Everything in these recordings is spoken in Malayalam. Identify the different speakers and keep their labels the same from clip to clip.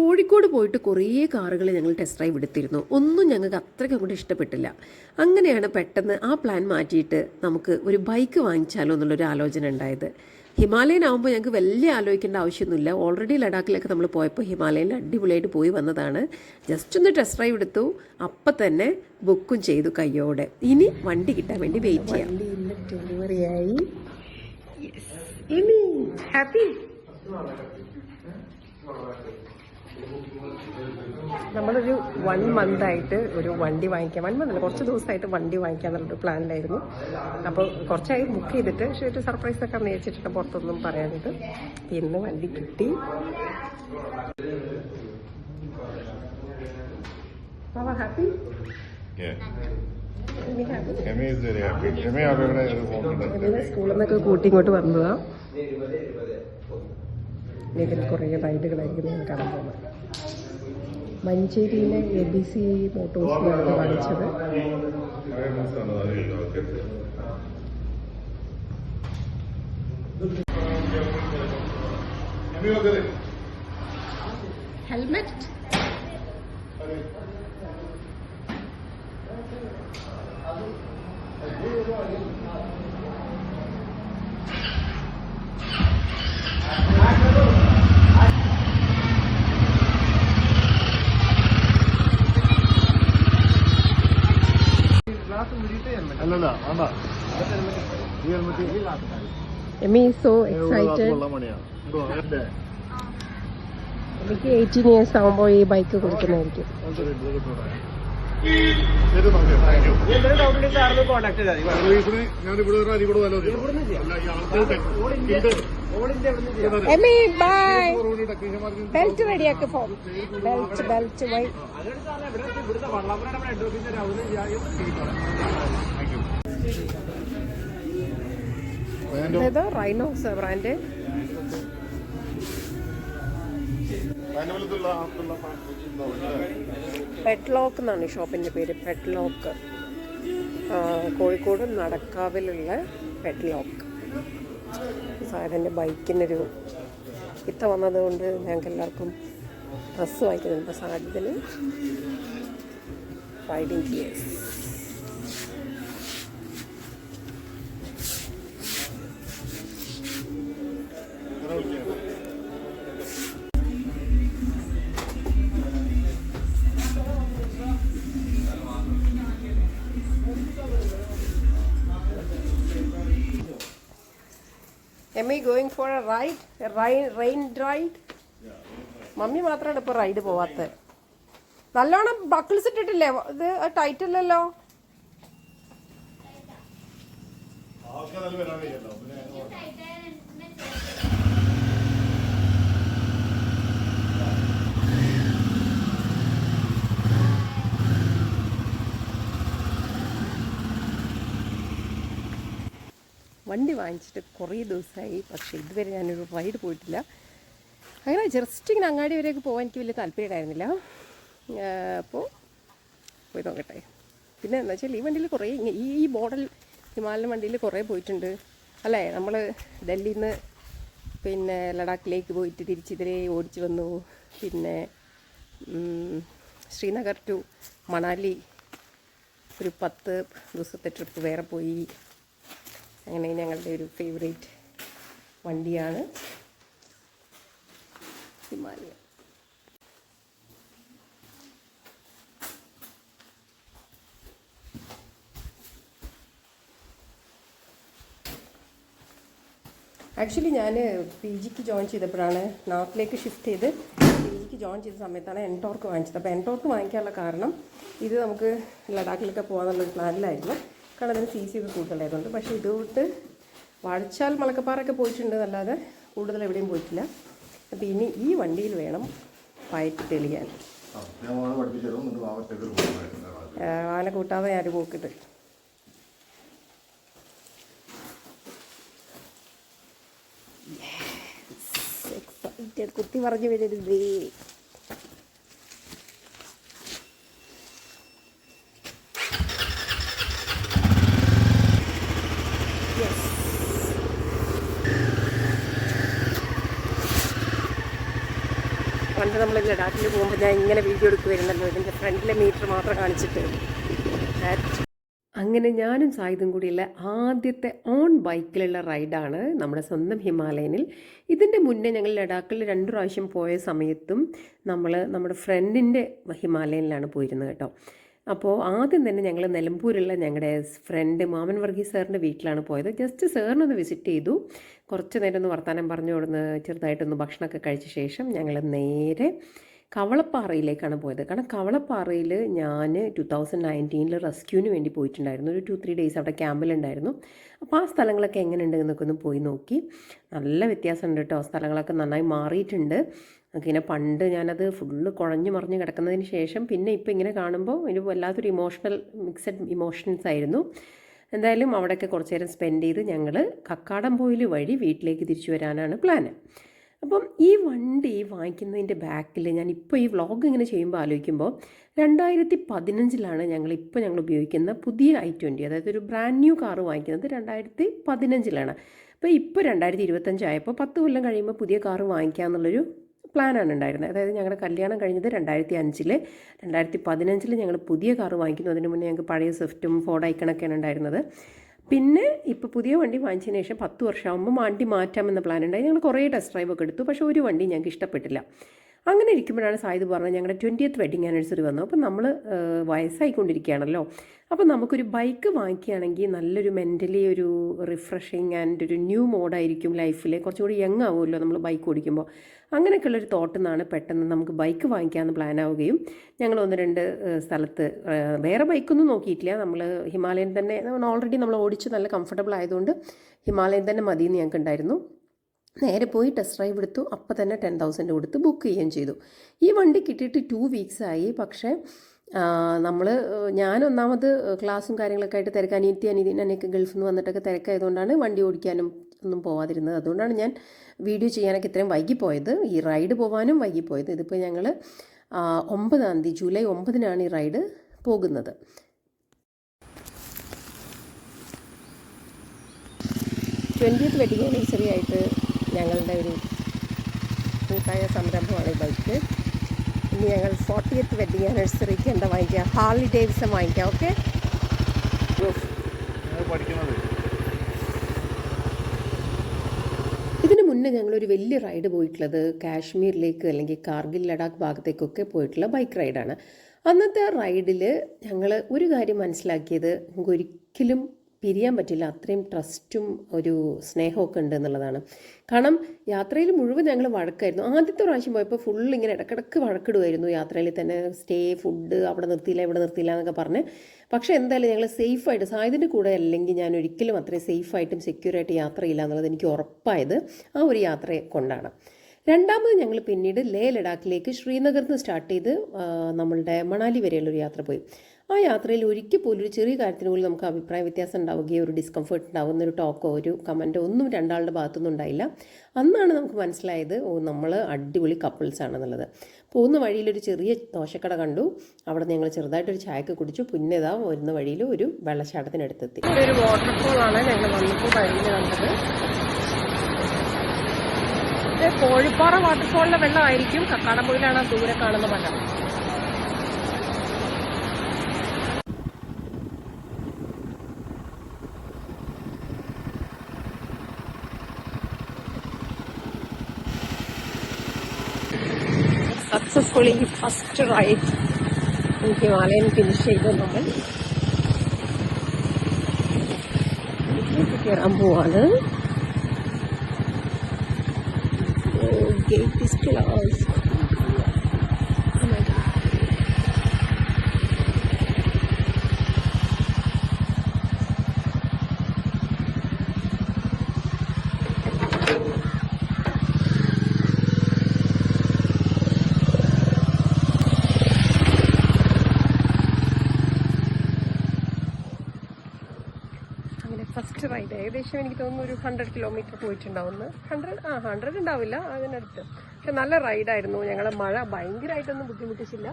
Speaker 1: കോഴിക്കോട് പോയിട്ട് കുറേ കാറുകൾ ഞങ്ങൾ ടെസ്റ്റ് ഡ്രൈവ് എടുത്തിരുന്നു. ഒന്നും ഞങ്ങൾക്ക് അത്രയ്ക്ക് അങ്ങോട്ട് ഇഷ്ടപ്പെട്ടില്ല. അങ്ങനെയാണ് പെട്ടെന്ന് ആ പ്ലാൻ മാറ്റിയിട്ട് നമുക്ക് ഒരു ബൈക്ക് വാങ്ങിച്ചാലോ എന്നുള്ളൊരു ആലോചന ഉണ്ടായത്. ഹിമാലയൻ ആകുമ്പോൾ ഞങ്ങൾക്ക് വലിയ ആലോചിക്കേണ്ട ആവശ്യമൊന്നുമില്ല. ഓൾറെഡി ലഡാക്കിലൊക്കെ നമ്മൾ പോയപ്പോൾ ഹിമാലയനിൽ അടിപൊളിയായിട്ട് പോയി വന്നതാണ്. ജസ്റ്റ് ഒന്ന് ടെസ്റ്റ് ഡ്രൈവ് എടുത്തു. അപ്പം തന്നെ ബുക്കും ചെയ്തു കയ്യോടെ. ഇനി വണ്ടി കിട്ടാൻ വേണ്ടി വെയിറ്റ് ചെയ്യാം.
Speaker 2: വണ്ടി ഇന്ന് ഡെലിവറി ആയി. ഇനി ഹാപ്പി നമ്മളൊരു വൺ മന്ത് ആയിട്ട് ഒരു വണ്ടി വാങ്ങിക്കാൻ വൺ മന്ത് അല്ല കുറച്ച് ദിവസമായിട്ട് വണ്ടി വാങ്ങിക്കാൻ ഒരു പ്ലാനിലായിരുന്നു അപ്പോൾ കുറച്ചായി ബുക്ക് ചെയ്തിട്ട് പക്ഷേ ഒരു സർപ്രൈസ് ഒക്കെ നേരിച്ചിട്ട് പുറത്തൊന്നും പറയാനിട്ട് ഇന്ന് വണ്ടി കിട്ടി. ഹാപ്പി സ്കൂളിൽ നിന്നൊക്കെ കൂട്ടി ഇങ്ങോട്ട് വന്നതാ. ഇതിൽ കുറേ റൈഡുകളായിരിക്കും ഞാൻ കാണാൻ പോകുന്നത്. മഞ്ചേരിയിലെ എ ബി സി മോട്ടോഴ്സിലാണ് വാങ്ങിച്ചത്. ഹെൽമെറ്റ്
Speaker 3: അല്ലല്ല വേണ്ട ഈ ഹെൽമെറ്റ്
Speaker 2: എമി സോ എക്സൈറ്റഡ്. എനിക്ക് എയ്റ്റീൻ ഇയേഴ്സ് ആകുമ്പോൾ ഈ ബൈക്ക് കൊടുക്കുന്നതായിരിക്കും. ബൈ ബെൽറ്റ് റെഡിയാക്കി ഫോൺ ബെൽറ്റ് ബെൽറ്റ് വൈ ഏതോ റൈനോസ് ബ്രാൻഡ് പെറ്റ്ലോക്ക് എന്നാണ് ഷോപ്പിന്റെ ഷോപ്പിന്റെ പേര് പെറ്റ്ലോക്ക് കോഴിക്കോട് നടക്കാവിലുള്ള പെറ്റ്ലോക്ക് സാറിന്റെ ബൈക്കിനൊരു ഇത്ത വന്നതുകൊണ്ട് ഞങ്ങൾക്ക് എല്ലാവർക്കും ഡ്രസ്സ് വാങ്ങിക്കുന്നുണ്ട് സാധ്യതന് riding gears am I going for a ride rain ride mummy മാത്രമാണ് ഇപ്പോൾ റൈഡ് പോവാത്തത് നല്ലോണം ബക്കിൾസ് ഇട്ടിട്ടില്ലേ? ഇത് ടൈറ്റ് അല്ലല്ലോ
Speaker 3: ആൾക്കാർ വരാൻ വയ്യല്ലോ.
Speaker 2: വണ്ടി വാങ്ങിച്ചിട്ട് കുറേ ദിവസമായി. പക്ഷേ ഇതുവരെ ഞാനൊരു റൈഡ് പോയിട്ടില്ല. അങ്ങനെ ജസ്റ്റ് ഇങ്ങനെ അങ്ങാടി വരെയൊക്കെ പോകാൻ എനിക്ക് വലിയ താല്പര്യമായിരുന്നില്ല അപ്പോൾ പോയി നോക്കട്ടെ. പിന്നെ എന്താ വെച്ചാൽ ഈ വണ്ടിയിൽ കുറേ ഈ ഈ മോഡൽ ഹിമാലയൻ വണ്ടിയിൽ കുറേ പോയിട്ടുണ്ട്. അല്ലേ? നമ്മൾ ഡൽഹിയിൽ നിന്ന് പിന്നെ ലഡാക്കിലേക്ക് പോയിട്ട് തിരിച്ചിതിരെ ഓടിച്ചു വന്നു. പിന്നെ ശ്രീനഗർ ടു മണാലി ഒരു പത്ത് ദിവസത്തെ ട്രിപ്പ് വേറെ പോയി. അങ്ങനെ ഞങ്ങളുടെ ഒരു ഫേവറേറ്റ് വണ്ടിയാണ് ഹിമാലയ. ആക്ച്വലി ഞാൻ പി ജിക്ക് ജോയിൻ ചെയ്തപ്പോഴാണ് നാട്ടിലേക്ക് ഷിഫ്റ്റ് ചെയ്ത് പി ജിക്ക് ജോയിൻ ചെയ്ത സമയത്താണ് എൻടോർക്ക് വാങ്ങിച്ചത്. അപ്പോൾ എൻടോർക്ക് വാങ്ങിക്കാനുള്ള കാരണം ഇത് നമുക്ക് ലഡാക്കിലൊക്കെ പോകാമെന്നുള്ളൊരു പ്ലാനിലായിരുന്നു കാരണം അതിന് സി സി ഒക്കെ കൂടുതലായതുകൊണ്ട്. പക്ഷേ ഇതുകൊണ്ട് വാഴച്ചാൽ മലക്കപ്പാറൊക്കെ പോയിട്ടുണ്ട് അല്ലാതെ കൂടുതൽ എവിടെയും പോയിട്ടില്ല. അപ്പോൾ ഇനി ഈ വണ്ടിയിൽ വേണം പയറ്റ് തെളിയാൻ. ആന കൂട്ടാതെ ഞാൻ പോക്കിട്ട്. കുത്തി പറഞ്ഞു വരരുത്. പണ്ട്
Speaker 1: നമ്മൾ ലഡാക്കിൽ പോകുമ്പോൾ ഞാൻ ഇങ്ങനെ വീഡിയോ എടുക്കുമായിരുന്നല്ലോ ഇതിന്റെ ഫ്രണ്ടിലെ മീറ്റർ മാത്രം കാണിച്ചിട്ട്.
Speaker 2: അങ്ങനെ ഞാനും സായുധം കൂടിയുള്ള ആദ്യത്തെ ഓൺ ബൈക്കിലുള്ള റൈഡാണ് നമ്മുടെ സ്വന്തം ഹിമാലയനിൽ. ഇതിന്റെ മുന്നേ ഞങ്ങൾ ലഡാക്കിൽ രണ്ട് പ്രാവശ്യം പോയ സമയത്തും നമ്മൾ നമ്മുടെ ഫ്രണ്ടിന്റെ ഹിമാലയനിലാണ് പോയിരുന്നത് കേട്ടോ. അപ്പോൾ ആദ്യം തന്നെ ഞങ്ങൾ നിലമ്പൂരുള്ള ഞങ്ങളുടെ ഫ്രണ്ട് മാമൻ വർഗീസ് സാറിന്റെ വീട്ടിലാണ് പോയത്. ജസ്റ്റ് സാറിനൊന്ന് വിസിറ്റ് ചെയ്തു. കുറച്ച് നേരം ഒന്ന് വർത്തമാനം പറഞ്ഞു കൊടുന്ന് ചെറുതായിട്ടൊന്ന് ഭക്ഷണമൊക്കെ കഴിച്ച ശേഷം ഞങ്ങൾ നേരെ കവളപ്പാറയിലേക്കാണ് പോയത്. കാരണം കവളപ്പാറയിൽ ഞാൻ ടു തൗസൻഡ് നയന്റീനിൽ റെസ്ക്യൂവിന് വേണ്ടി പോയിട്ടുണ്ടായിരുന്നു. ഒരു ടു ത്രീ ഡേയ്സ് അവിടെ ക്യാമ്പിലുണ്ടായിരുന്നു. അപ്പോൾ ആ സ്ഥലങ്ങളൊക്കെ എങ്ങനെയുണ്ട് എന്നൊക്കെ ഒന്ന് പോയി നോക്കി. നല്ല വ്യത്യാസമുണ്ട് കേട്ടോ. സ്ഥലങ്ങളൊക്കെ നന്നായി മാറിയിട്ടുണ്ട്. ഇങ്ങനെ പണ്ട് ഞാനത് ഫുള്ള് കുഴഞ്ഞു മറിഞ്ഞ് കിടക്കുന്നതിന് ശേഷം പിന്നെ ഇപ്പോൾ ഇങ്ങനെ കാണുമ്പോൾ ഒരു വല്ലാത്തൊരു ഇമോഷണൽ മിക്സഡ് ഇമോഷൻസ് ആയിരുന്നു. എന്തായാലും അവിടെയൊക്കെ കുറച്ച് നേരം സ്പെൻഡ് ചെയ്ത് ഞങ്ങൾ കക്കാടംപോയിൽ വഴി വീട്ടിലേക്ക് തിരിച്ചു വരാനാണ് പ്ലാന് അപ്പം ഈ വണ്ടി വാങ്ങിക്കുന്നതിന്റെ ബാക്കിൽ ഞാൻ ഇപ്പോൾ ഈ വ്ളോഗ് ഇങ്ങനെ ചെയ്യുമ്പോൾ ആലോചിക്കുമ്പോൾ രണ്ടായിരത്തി പതിനഞ്ചിലാണ് ഞങ്ങൾ ഇപ്പോൾ ഞങ്ങൾ ഉപയോഗിക്കുന്ന പുതിയ ഐ ട്വന്റി അതായത് ഒരു ബ്രാൻഡ് ന്യൂ കാർ വാങ്ങിക്കുന്നത് രണ്ടായിരത്തി പതിനഞ്ചിലാണ് അപ്പോൾ ഇപ്പോൾ രണ്ടായിരത്തി ഇരുപത്തഞ്ചായപ്പോൾ പത്ത് കൊല്ലം കഴിയുമ്പോൾ പുതിയ കാറ് വാങ്ങിക്കാമെന്നുള്ളൊരു പ്ലാനാണ് ഉണ്ടായിരുന്നത് അതായത് ഞങ്ങളുടെ കല്യാണം കഴിഞ്ഞത് രണ്ടായിരത്തി അഞ്ചിൽ രണ്ടായിരത്തി പതിനഞ്ചിൽ ഞങ്ങൾ പുതിയ കാറ് വാങ്ങിക്കുന്നു. അതിന് മുന്നേ ഞങ്ങൾക്ക് പഴയ സ്വിഫ്റ്റും ഫോർഡ് ഐക്കണൊക്കെയാണ് ഉണ്ടായിരുന്നത്. പിന്നെ ഇപ്പോൾ പുതിയ വണ്ടി വാങ്ങിച്ചതിന് ശേഷം പത്ത് വർഷമാകുമ്പോൾ വണ്ടി മാറ്റാമെന്ന പ്ലാൻ ഉണ്ടായി ഞങ്ങൾ കുറേ ടെസ്റ്റ് ഡ്രൈവ് ഒക്കെ എടുത്തു. പക്ഷേ ഒരു വണ്ടി ഞങ്ങൾക്ക് ഇഷ്ടപ്പെട്ടില്ല. അങ്ങനെ ഇരിക്കുമ്പോഴാണ് സായിദ് പറഞ്ഞത് ഞങ്ങളുടെ ട്വന്റിയത്ത് വെഡിങ് ആനിവേഴ്സറി വന്നു. അപ്പോൾ നമ്മൾ വയസ്സായിക്കൊണ്ടിരിക്കുകയാണല്ലോ. അപ്പോൾ നമുക്കൊരു ബൈക്ക് വാങ്ങിക്കുകയാണെങ്കിൽ നല്ലൊരു മെന്റലി ഒരു റിഫ്രഷിങ് ആൻഡ് ഒരു ന്യൂ മോഡായിരിക്കും ലൈഫിൽ കുറച്ചുകൂടി യങ് ആവുമല്ലോ നമ്മൾ ബൈക്ക് ഓടിക്കുമ്പോൾ അങ്ങനെയൊക്കെയുള്ളൊരു തോട്ടിൽ നിന്നാണ് പെട്ടെന്ന് നമുക്ക് ബൈക്ക് വാങ്ങിക്കാമെന്ന് പ്ലാൻ ആവുകയും ഞങ്ങൾ ഒന്ന് രണ്ട് സ്ഥലത്ത് വേറെ ബൈക്കൊന്നും നോക്കിയിട്ടില്ല. നമ്മൾ ഹിമാലയൻ തന്നെ ഓൾറെഡി നമ്മൾ ഓടിച്ച് നല്ല കംഫർട്ടബിൾ ആയതുകൊണ്ട് ഹിമാലയൻ തന്നെ മതിയെന്ന് ഞങ്ങൾക്ക് ഉണ്ടായിരുന്നു നേരെ പോയി ടെസ്റ്റ് ഡ്രൈവ് എടുത്തു. അപ്പോൾ തന്നെ ടെൻ തൗസൻഡ് കൊടുത്ത് ബുക്ക് ചെയ്യുകയും ചെയ്തു. ഈ വണ്ടി കിട്ടിയിട്ട് ടു വീക്സ് ആയി. പക്ഷേ നമ്മൾ ഞാൻ ഒന്നാമത് ക്ലാസ്സും കാര്യങ്ങളൊക്കെ ആയിട്ട് തിരക്കാൻ അനിയത്തി അനിയൊക്കെ ഗൾഫിൽ നിന്ന് വന്നിട്ടൊക്കെ തിരക്കായതുകൊണ്ടാണ് വണ്ടി ഓടിക്കാനും ഒന്നും പോവാതിരുന്നത്. അതുകൊണ്ടാണ് ഞാൻ വീഡിയോ ചെയ്യാനൊക്കെ ഇത്രയും വൈകിപ്പോയത്. ഈ റൈഡ് പോകാനും വൈകിപ്പോയത്. ഇതിപ്പോൾ ഞങ്ങൾ ഒമ്പതാം തീയതി ജൂലൈ ഒമ്പതിനാണ് ഈ റൈഡ് പോകുന്നത്.
Speaker 1: ട്വന്റിയത്ത് വെഡിങ് ആനിവേഴ്സറി ആയിട്ട് ഞങ്ങളുടെ ഒരു കൂട്ടായ സംരംഭമാണ് ഈ ബൈക്ക്. ഇനി ഞങ്ങൾ ഫോർട്ടിയത്ത് വെഡിങ് ആനിവേഴ്സറിക്ക് എന്താ വാങ്ങിക്കുക? ഹാർലി ഡേവിസം വാങ്ങിക്കാം. ഓക്കെ?
Speaker 3: പഠിക്കുന്നത്
Speaker 2: മുന്നേ ഞങ്ങളൊരു വലിയ റൈഡ് പോയിട്ടുള്ളത് കാശ്മീരിലേക്ക് അല്ലെങ്കിൽ കാർഗിൽ ലഡാക്ക് ഭാഗത്തേക്കൊക്കെ പോയിട്ടുള്ള ബൈക്ക് റൈഡാണ് അന്നത്തെ റൈഡിൽ ഞങ്ങൾ ഒരു കാര്യം മനസ്സിലാക്കിയത് നമുക്ക് ഒരിക്കലും പിരിയാൻ പറ്റില്ല. അത്രയും ട്രസ്റ്റും ഒരു സ്നേഹമൊക്കെ ഉണ്ട് എന്നുള്ളതാണ്. കാരണം യാത്രയിൽ മുഴുവൻ ഞങ്ങൾ വഴക്കായിരുന്നു. ആദ്യത്തെ പ്രാവശ്യം പോയപ്പോൾ ഫുൾ ഇങ്ങനെ ഇടക്കിടക്ക് വഴക്കിടുമായിരുന്നു യാത്രയിൽ തന്നെ സ്റ്റേ ഫുഡ് അവിടെ നിർത്തിയില്ല ഇവിടെ നിർത്തിയില്ല എന്നൊക്കെ പറഞ്ഞ്. പക്ഷേ എന്തായാലും ഞങ്ങൾ സേഫായിട്ട് സായതിന്റെ കൂടെ അല്ലെങ്കിൽ ഞാൻ ഒരിക്കലും അത്രയും സേഫായിട്ടും സെക്യൂറായിട്ട് യാത്രയില്ല എന്നുള്ളത് എനിക്ക് ഉറപ്പായത് ആ ഒരു യാത്രയെ കൊണ്ടാണ്. രണ്ടാമത് ഞങ്ങൾ പിന്നീട് ലേ ലഡാക്കിലേക്ക് ശ്രീനഗറിൽ നിന്ന് സ്റ്റാർട്ട് ചെയ്ത് നമ്മളുടെ മണാലി വരെയുള്ളൊരു യാത്ര പോയി. ആ യാത്രയിൽ ഒരിക്കൽ പോലും ഒരു ചെറിയ കാര്യത്തിന് പോലും നമുക്ക് അഭിപ്രായ വ്യത്യാസം ഉണ്ടാവുകയോ ഒരു ഡിസ്കംഫർട്ട് ഉണ്ടാവുന്ന ഒരു ടോക്കോ ഒരു കമന്റോ ഒന്നും രണ്ടാളുടെ ഭാഗത്തൊന്നും ഉണ്ടായില്ല. അന്നാണ് നമുക്ക് മനസ്സിലായത് ഓ നമ്മൾ അടിപൊളി കപ്പിൾസ് ആണെന്നുള്ളത്. പോകുന്ന വഴിയിൽ ഒരു ചെറിയ ദോശക്കട കണ്ടു. അവിടെ ഞങ്ങൾ ചെറുതായിട്ടൊരു ചായക്ക് കുടിച്ചു. പിന്നെ ഇതാ വരുന്ന വഴിയിൽ ഒരു വെള്ളച്ചാട്ടത്തിനടുത്തെത്തി.
Speaker 1: ഒരു ഒരു വാട്ടർഫോളാണ് ഞങ്ങൾ വന്നപ്പോൾ വഴിയിൽ കണ്ടത്. കോഴിപ്പാറ വാട്ടർഫോളിലെ വെള്ളമായിരിക്കും. കക്കാടംപൊയിലാണ് ദൂരെ കാണുന്ന മല successfully first ride Himalayan finish ചെയ്ത് നമ്മൾ ഇതിലേക്ക് കയറാൻ പോവാണ് ഗേറ്റ് ഇസ് ക്ലോസ് ഏകദേശം എനിക്ക് തോന്നുന്നു ഒരു ഹൺഡ്രഡ് കിലോമീറ്റർ പോയിട്ടുണ്ടാവുന്നു. ഹൺഡ്രഡ് ആ ഹൺഡ്രഡ് ഉണ്ടാവില്ല അതിനടുത്ത്. പക്ഷെ നല്ല റൈഡായിരുന്നു ഞങ്ങളെ മഴ ഭയങ്കരമായിട്ടൊന്നും ബുദ്ധിമുട്ടിച്ചില്ല.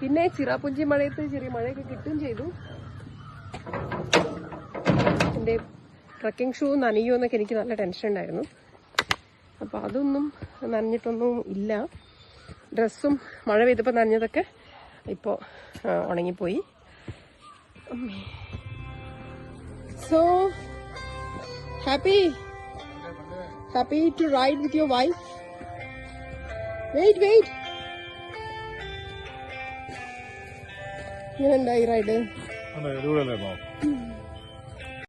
Speaker 1: പിന്നെ ചിറാപുഞ്ചി മഴയത്ത് ചെറിയ മഴയൊക്കെ കിട്ടുകയും ചെയ്തു. എന്റെ ട്രക്കിംഗ് ഷൂ നനയോ എന്നൊക്കെ എനിക്ക് നല്ല ടെൻഷൻ ഉണ്ടായിരുന്നു. അപ്പോൾ അതൊന്നും നനഞ്ഞിട്ടൊന്നും ഇല്ല.
Speaker 2: ഡ്രസ്സും മഴ പെയ്തപ്പോൾ നനഞ്ഞതൊക്കെ ഇപ്പോൾ ഉണങ്ങിപ്പോയി. So happy? Happy to ride with your wife? Wait, wait.
Speaker 3: Even I ride.